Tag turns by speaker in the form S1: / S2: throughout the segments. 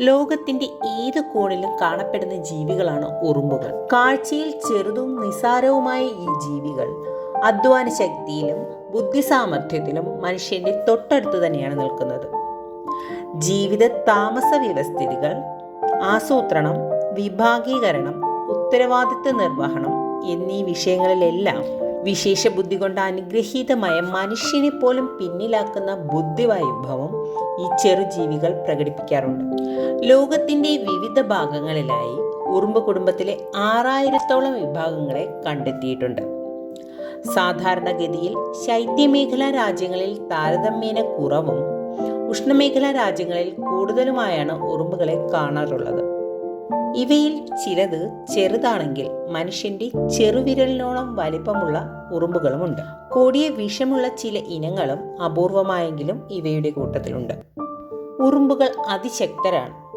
S1: ലോകത്തിന്റെ ഏത് കോണിലും കാണപ്പെടുന്ന ജീവികളാണ് ഉറുമ്പുകൾ. കാഴ്ചയിൽ ചെറുതും നിസാരവുമായ ഈ ജീവികൾ അധ്വാന ശക്തിയിലും ബുദ്ധിസാമർഥ്യത്തിലും മനുഷ്യന്റെ തൊട്ടടുത്ത് തന്നെയാണ് നിൽക്കുന്നത്. ജീവിത താമസ വ്യവസ്ഥിതികൾ ആസൂത്രണം വിഭാഗീകരണം ഉത്തരവാദിത്വ നിർവഹണം എന്നീ വിഷയങ്ങളിലെല്ലാം വിശേഷ ബുദ്ധി കൊണ്ട് അനുഗ്രഹീതമായ മനുഷ്യനെ പോലും പിന്നിലാക്കുന്ന ബുദ്ധിവൈഭവം ഈ ചെറുജീവികൾ പ്രകടിപ്പിക്കാറുണ്ട്. ലോകത്തിന്റെ വിവിധ ഭാഗങ്ങളിലായി ഉറുമ്പ് കുടുംബത്തിലെ ആറായിരത്തോളം വിഭാഗങ്ങളെ കണ്ടെത്തിയിട്ടുണ്ട്. സാധാരണഗതിയിൽ ശൈത്യമേഖലാ രാജ്യങ്ങളിൽ താരതമ്യേന കുറവും ഉഷ്ണമേഖലാ രാജ്യങ്ങളിൽ കൂടുതലുമായാണ് ഉറുമ്പുകളെ കാണാറുള്ളത്. ഇവയിൽ ചിലത് ചെറുതാണെങ്കിൽ മനുഷ്യന്റെ ചെറുവിരലിനോളം വലിപ്പമുള്ള ഉറുമ്പുകളുമുണ്ട്. കൂടിയ വിഷമുള്ള ചില ഇനങ്ങളും അപൂർവമായെങ്കിലും ഇവയുടെ കൂട്ടത്തിലുണ്ട്. ഉറുമ്പുകൾ അതിശക്തരാണ്.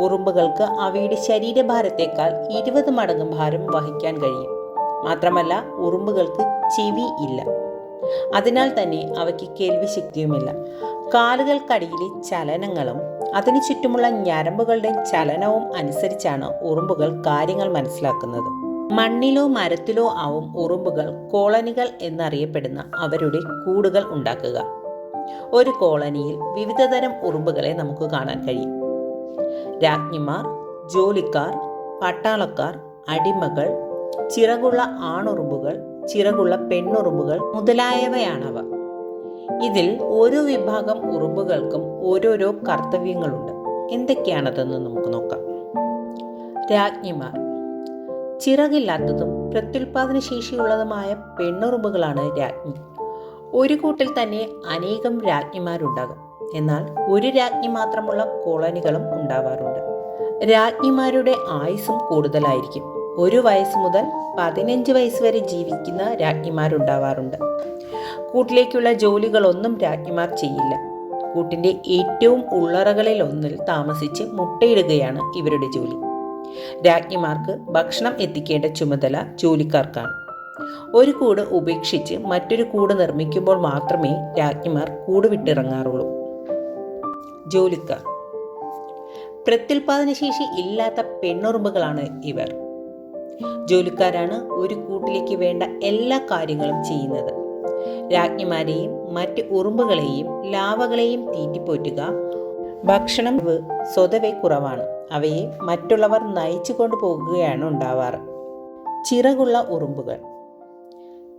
S1: ഉറുമ്പുകൾക്ക് അവയുടെ ശരീരഭാരത്തേക്കാൾ ഇരുപത് മടങ്ങ് ഭാരം വഹിക്കാൻ കഴിയും. മാത്രമല്ല ഉറുമ്പുകൾക്ക് ചെവി ഇല്ല. അതിനാൽ തന്നെ അവയ്ക്ക് കേൾവി ശക്തിയുമില്ല കാലുകൾക്കടിയിലെ ചലനങ്ങളും അതിനു ചുറ്റുമുള്ള ഞരമ്പുകളുടെ ചലനവും അനുസരിച്ചാണ് ഉറുമ്പുകൾ കാര്യങ്ങൾ മനസ്സിലാക്കുന്നത്. മണ്ണിലോ മരത്തിലോ ആവും ഉറുമ്പുകൾ കോളനികൾ എന്നറിയപ്പെടുന്ന അവരുടെ കൂടുകൾ ഉണ്ടാക്കുക. ഒരു കോളനിയിൽ വിവിധതരം ഉറുമ്പുകളെ നമുക്ക് കാണാൻ കഴിയും. രാജ്ഞിമാർ ജോലിക്കാർ പട്ടാളക്കാർ അടിമകൾ ചിറകുള്ള ആണുറുമ്പുകൾ ചിറകുള്ള പെണ്ണുറുമ്പുകൾ മുതലായവയാണവ. ഇതിൽ ഓരോ വിഭാഗം ഉറുമ്പുകൾക്കും ഓരോരോ കർത്തവ്യങ്ങളുണ്ട്. എന്തൊക്കെയാണതെന്ന് നമുക്ക് നോക്കാം. രാജ്ഞിമാർ. ചിറകില്ലാത്തതും പ്രത്യുൽപാദന ശേഷിയുള്ളതുമായ പെണ്ണുറുമ്പുകളാണ് രാജ്ഞി. ഒരു കൂട്ടിൽ തന്നെ അനേകം രാജ്ഞിമാരുണ്ടാകും. എന്നാൽ ഒരു രാജ്ഞി മാത്രമുള്ള കോളനികളും ഉണ്ടാവാറുണ്ട്. രാജ്ഞിമാരുടെ ആയുസും കൂടുതലായിരിക്കും. ഒരു വയസ്സ് മുതൽ പതിനഞ്ച് വയസ്സ് വരെ ജീവിക്കുന്ന രാജ്ഞിമാരുണ്ടാവാറുണ്ട്. കൂട്ടിലേക്കുള്ള ജോലികളൊന്നും രാജ്ഞിമാർ ചെയ്യില്ല. കൂട്ടിന്റെ ഏറ്റവും ഉള്ളറകളിൽ ഒന്നിൽ താമസിച്ച് മുട്ടയിടുകയാണ് ഇവരുടെ ജോലി. രാജ്ഞിമാർക്ക് ഭക്ഷണം എത്തിക്കേണ്ട ചുമതല ജോലിക്കാർക്കാണ്. ഒരു കൂട് ഉപേക്ഷിച്ച് മറ്റൊരു കൂട് നിർമ്മിക്കുമ്പോൾ മാത്രമേ രാജ്ഞിമാർ കൂട് വിട്ടിറങ്ങാറുള്ളൂ. ജോലിക്കാർ. പ്രത്യുൽപാദനശേഷി ഇല്ലാത്ത പെണ്ണുറുമ്പുകളാണ് ഇവർ. ജോലിക്കാരാണ് ഒരു കൂട്ടിലേക്ക് വേണ്ട എല്ലാ കാര്യങ്ങളും ചെയ്യുന്നത്. രാജ്ഞിമാരെയും മറ്റ് ഉറുമ്പുകളെയും ലാവകളെയും തീറ്റിപ്പോറ്റുക ഭക്ഷണം സ്വതവേ കുറവാണ്. അവയെ മറ്റുള്ളവർ നയിച്ചു കൊണ്ടുപോകുകയാണ് ഉണ്ടാവാറ്. ചിറകുള്ള ഉറുമ്പുകൾ.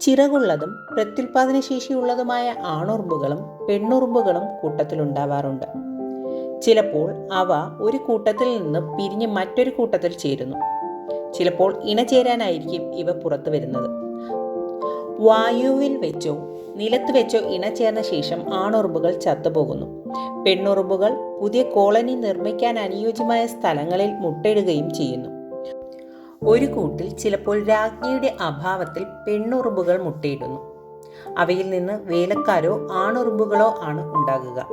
S1: ചിറകുള്ളതും പ്രത്യുൽപാദന ശേഷിയുള്ളതുമായ ആണുറുമ്പുകളും പെണ്ണുറുമ്പുകളും കൂട്ടത്തിലുണ്ടാവാറുണ്ട് ചിലപ്പോൾ അവ ഒരു കൂട്ടത്തിൽ നിന്ന് പിരിഞ്ഞ് മറ്റൊരു കൂട്ടത്തിൽ ചേരുന്നു. ചിലപ്പോൾ ഇണചേരാനായിരിക്കും ഇവ പുറത്തു വരുന്നത്. വായുവിൽ വെച്ചോ നിലത്ത് വെച്ചോ ഇണചേർന്ന ശേഷം ആണുറുമ്പുകൾ ചത്തുപോകുന്നു. പെണ്ണുറുമ്പുകൾ പുതിയ കോളനി നിർമ്മിക്കാൻ അനുയോജ്യമായ സ്ഥലങ്ങളിൽ മുട്ടയിടുകയും ചെയ്യുന്നു. ഒരു കൂട്ടിൽ ചിലപ്പോൾ രാജ്ഞിയുടെ അഭാവത്തിൽ പെണ്ണുറുമ്പുകൾ മുട്ടയിടുന്നു. അവയിൽ നിന്ന് വേലക്കാരോ ആണുറുമ്പുകളോ ആണ് ഉണ്ടാകുക.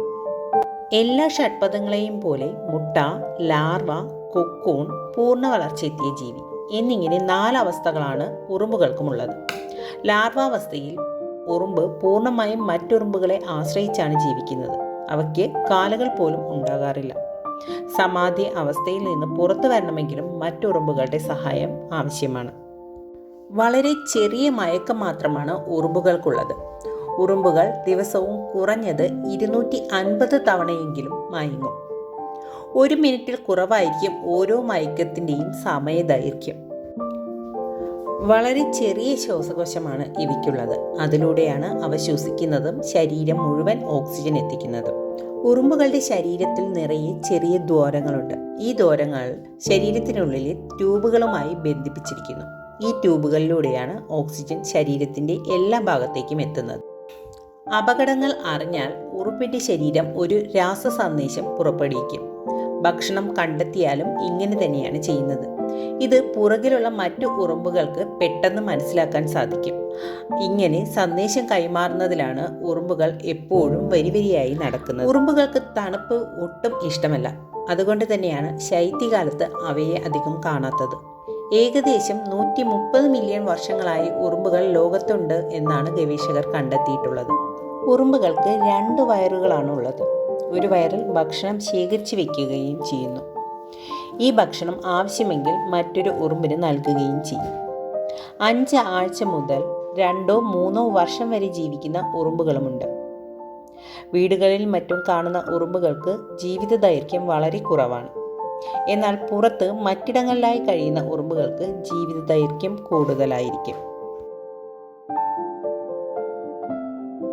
S1: എല്ലാ ഷഡ്പദങ്ങളെയും പോലെ മുട്ട ലാർവ കൊക്കൂൺ പൂർണ വളർച്ചയെത്തിയ ജീവി. എന്നിങ്ങനെ നാലവസ്ഥകളാണ് ഉറുമ്പുകൾക്കുമുള്ളത്. ലാർവാവസ്ഥയിൽ ഉറുമ്പ് പൂർണമായും മറ്റുറുമ്പുകളെ ആശ്രയിച്ചാണ് ജീവിക്കുന്നത്. അവയ്ക്ക് കാലുകൾ പോലും ഉണ്ടാകാറില്ല. സമാധി അവസ്ഥയിൽ നിന്ന് പുറത്തു വരണമെങ്കിലും മറ്റുറുമ്പുകളുടെ സഹായം ആവശ്യമാണ്. വളരെ ചെറിയ മയക്കം മാത്രമാണ് ഉറുമ്പുകൾക്കുള്ളത്. ഉറുമ്പുകൾ ദിവസവും കുറഞ്ഞത് ഇരുന്നൂറ്റി അൻപത് തവണയെങ്കിലും മയങ്ങും. ഒരു മിനിറ്റിൽ കുറവായിരിക്കും ഓരോ മയക്കത്തിന്റെയും സമയദൈർഘ്യം. വളരെ ചെറിയ ശ്വാസകോശമാണ് ഇവയ്ക്കുള്ളത്. അതിലൂടെയാണ് അവ ശ്വസിക്കുന്നതും ശരീരം മുഴുവൻ ഓക്സിജൻ എത്തിക്കുന്നതും. ഉറുമ്പുകളുടെ ശരീരത്തിൽ നിറയെ ചെറിയ ദ്വാരങ്ങളുണ്ട്. ഈ ദ്വാരങ്ങൾ ശരീരത്തിനുള്ളിലെ ട്യൂബുകളുമായി ബന്ധിപ്പിച്ചിരിക്കുന്നു. ഈ ട്യൂബുകളിലൂടെയാണ് ഓക്സിജൻ ശരീരത്തിന്റെ എല്ലാ ഭാഗത്തേക്കും എത്തുന്നത്. അപകടങ്ങൾ അറിഞ്ഞാൽ ഉറുമ്പിന്റെ ശരീരം ഒരു രാസ സന്ദേശം പുറപ്പെടുവിക്കും. ഭക്ഷണം കണ്ടെത്തിയാലും ഇങ്ങനെ തന്നെയാണ് ചെയ്യുന്നത്. ഇത് പുറകിലുള്ള മറ്റു ഉറുമ്പുകൾക്ക് പെട്ടെന്ന് മനസ്സിലാക്കാൻ സാധിക്കും. ഇങ്ങനെ സന്ദേശം കൈമാറുന്നതിലാണ് ഉറുമ്പുകൾ എപ്പോഴും വരിവരിയായി നടക്കുന്നത്. ഉറുമ്പുകൾക്ക് തണുപ്പ് ഒട്ടും ഇഷ്ടമല്ല. അതുകൊണ്ട് തന്നെയാണ് ശൈത്യകാലത്ത് അവയെ അധികം കാണാത്തത്. ഏകദേശം നൂറ്റി മുപ്പത് മില്യൺ വർഷങ്ങളായി ഉറുമ്പുകൾ ലോകത്തുണ്ട് എന്നാണ് ഗവേഷകർ കണ്ടെത്തിയിട്ടുള്ളത്. ഉറുമ്പുകൾക്ക് രണ്ട് വയറുകളാണ് ഉള്ളത് ഒരു വയറിൽ ഭക്ഷണം ശേഖരിച്ചു വയ്ക്കുകയും ചെയ്യുന്നു. ഈ ഭക്ഷണം ആവശ്യമെങ്കിൽ മറ്റൊരു ഉറുമ്പിന് നൽകുകയും ചെയ്യും. അഞ്ച് ആഴ്ച മുതൽ രണ്ടോ മൂന്നോ വർഷം വരെ ജീവിക്കുന്ന ഉറുമ്പുകളുമുണ്ട്. വീടുകളിൽ മറ്റും കാണുന്ന ഉറുമ്പുകൾക്ക് ജീവിത ദൈർഘ്യം വളരെ കുറവാണ്. എന്നാൽ പുറത്ത് മറ്റിടങ്ങളിലായി കഴിയുന്ന ഉറുമ്പുകൾക്ക് ജീവിത ദൈർഘ്യം കൂടുതലായിരിക്കും.